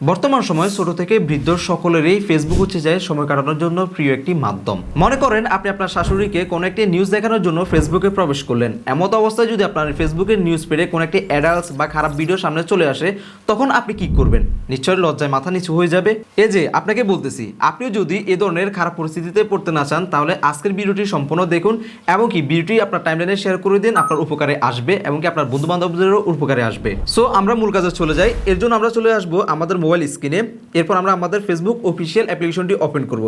বর্তমান সময়ে ছোট থেকে বৃদ্ধ সকলেরই ফেসবুক হচ্ছে যায় সময় কাটানোর জন্য প্রিয় একটি মাধ্যম। মনে করেন আপনি আপনার শাশুড়িকে কোনো একটি নিউজ দেখানোর জন্য ফেসবুকে প্রবেশ করলেন। এমত অবস্থায় যদি আপনার ফেসবুকের নিউজ পেডে কোনো একটি অ্যাডাল্টস বা খারাপ ভিডিও সামনে চলে আসে, তখন আপনি কি করবেন? নিশ্চয়ই লজ্জায় মাথা নিচু হয়ে যাবে। এই যে, আপনাকে বলতেছি, আপনিও যদি এ ধরনের খারাপ পরিস্থিতিতে পড়তে না চান, তাহলে আজকের ভিডিওটি সম্পূর্ণ দেখুন এবং কি ভিডিওটি আপনার টাইমলাইনে শেয়ার করে দিন, আপনার উপকারে আসবে এবং কি আপনার বন্ধু বান্ধবদেরও উপকারে আসবে। সো আমরা মূল কাজে চলে যাই। এর জন্য আমরা চলে আসব আমাদের মোবাইল স্ক্রিনে এরপর আমরা আমাদের ফেসবুক অফিসিয়াল অ্যাপ্লিকেশনটি ওপেন করব।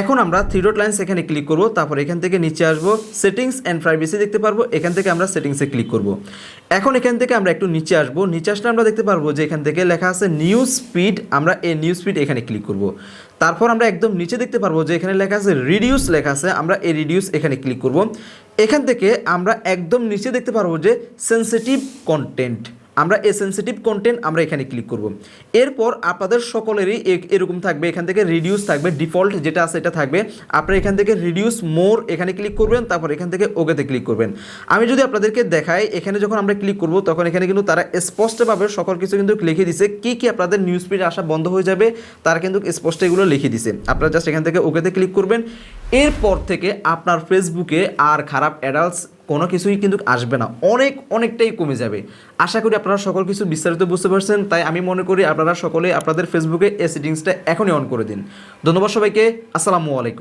এখন আমরা থ্রি ডট লাইন্স এখানে ক্লিক করব, তারপর এখান থেকে নিচে আসব সেটিংস অ্যান্ড প্রাইভেসি দেখতে পারব, এখান থেকে আমরা সেটিংসে ক্লিক করব। এখন এখান থেকে আমরা একটু নিচে আসব, নিচে আসলে আমরা দেখতে পারব যে এখান থেকে লেখা আছে নিউজ স্পিড আমরা এই নিউজ স্পিড এখানে ক্লিক করব। তারপর আমরা একদম নিচে দেখতে পারব যে এখানে লেখা আছে রিডিউস লেখা আছে, আমরা এই রিডিউস এখানে ক্লিক করব। এখান থেকে আমরা একদম নিচে দেখতে পারব যে সেন্সিটিভ কন্টেন্ট আমরা এই সেন্সিটিভ কন্টেন্ট আমরা এখানে ক্লিক করব। এরপর আপনাদের সকলেরই এরকম থাকবে, এখান থেকে রিডিউস থাকবে ডিফল্ট যেটা আছে এটা থাকবে। আপনারা এখান থেকে রিডিউস মোর এখানে ক্লিক করবেন, তারপর এখান থেকে ওকেতে ক্লিক করবেন। আমি যদি আপনাদেরকে দেখাই, এখানে যখন আমরা ক্লিক করব, তখন এখানে কিন্তু তারা স্পষ্টভাবে সকল কিছু কিন্তু লিখে দিছে। কি কি আপনাদের নিউজ ফিড আসা বন্ধ হয়ে যাবে, তারা কিন্তু স্পষ্ট এগুলো লিখে দিছে। আপনারা জাস্ট এখান থেকে ওকেতে ক্লিক করবেন। এরপর থেকে আপনার ফেসবুকে আর খারাপ অ্যাডাল্টস কোনো কিছুই কিন্তু আসবে না। অনেক, অনেকটাই কমে যাবে। আশা করি আপনারা সকল কিছু বিস্তারিত বুঝতে পারছেন, তাই আমি মনে করি আপনারা সকলে আপনাদের ফেসবুকে এ সেটিংসটা এখনই অন করে দিন। ধন্যবাদ সবাইকে, আসসালামু আলাইকুম।